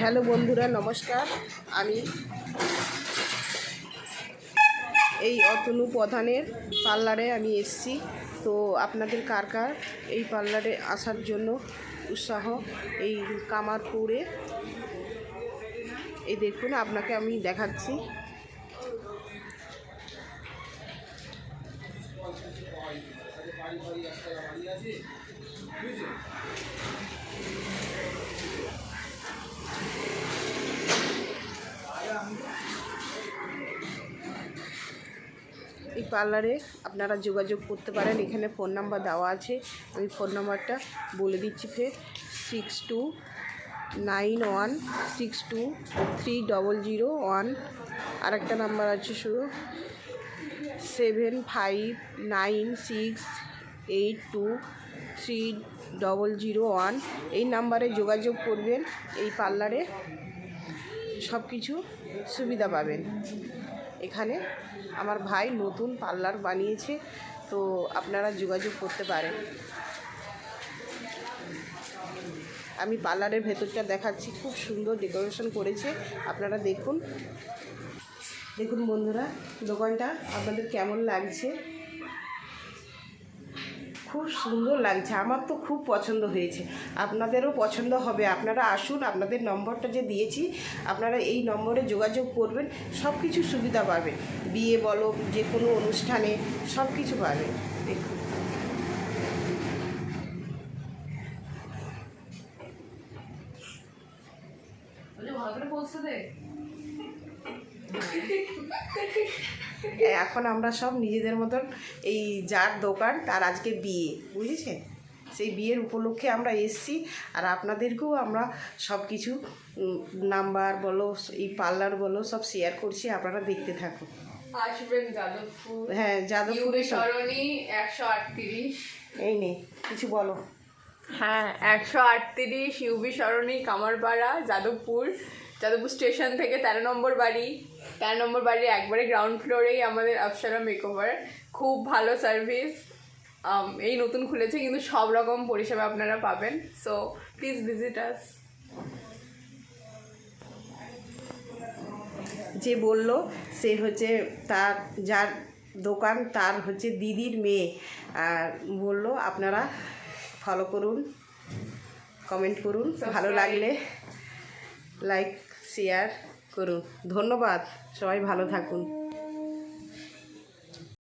Hello বন্ধুরা, নমস্কার। আমি এই অতনু প্রধানের পার্লারে আমি এসছি। তো আপনাদের কার কার এই পার্লারে আসার জন্য উৎসাহ এই কামারপুরে? এই দেখুন, আপনাকে আমি দেখাচ্ছি। পার্লারে আপনারা যোগাযোগ করতে পারেন। এখানে ফোন নাম্বার দেওয়া আছে। আমি ফোন নাম্বারটা বলে দিচ্ছি ফের। Six two nine one, six two three double zero one. আরেকটা নাম্বার আছে শুধু। Seven five nine six eight two three double zero one. এই নাম্বারে যোগাযোগ করবেন। এই পার্লারে সব কিছু সুবিধা পাবেন। এখানে আমার ভাই নতুন পার্লার বানিয়েছে, তো আপনারা যোগাযোগ করতে পারেন। আমি পার্লারের ভেতরটা দেখাচ্ছি, খুব সুন্দর ডেকোরেশন করেছে, আপনারা দেখুন। দেখুন বন্ধুরা, দোকানটা আপনাদের কেমন লাগছে? খুব সুন্দর লাগছে। আমার তো খুব পছন্দ হয়েছে। আপনাদেরও পছন্দ হবে। আপনারা আসুন আপনাদের নম্বরটা যে দিয়েছি আপনারা এই নম্বরে যোগাযোগ করবেন সব কিছু সুবিধা পাবেন। বিয়ে বলো যে কোনো অনুষ্ঠানে সব কিছু পাবেন। দেখুন। এখন আমরা সব নিজেদের মতন এই যার দোকান তার আজকে বিয়ে বুঝেছেন? সেই বিয়ের উপলক্ষে আমরা এসছি আর আপনাদেরকেও আমরা সব কিছু নাম্বার বলো এই পার্লার বলো সব শেয়ার করছি আপনারা দেখতে থাকুন। আসবেন যাদবপুর হ্যাঁ যাদবপুরে সরণি একশো আটত্রিশ। এই নে কিছু বলো। হ্যাঁ একশো আটত্রিশ ইউবি সরণি কামারপাড়া, যাদবপুর। যাদবপুর স্টেশন থেকে তেরো নম্বর বাড়ি। তেরো নম্বর বাড়ির একবারে গ্রাউন্ড ফ্লোরেই আমাদের অপসারা মেকওভার খুব ভালো সার্ভিস এই নতুন খুলেছে, কিন্তু সব রকম পরিষেবা আপনারা পাবেন। সো প্লিজ ভিজিট আস যে বলল, সে হচ্ছে তার যার দোকান, তার হচ্ছে দিদির মেয়ে। আর বলল, আপনারা ফলো করুন কমেন্ট করুন ভালো লাগলে লাইক শেয়ার করুন। ধন্যবাদ সবাই ভালো থাকুন।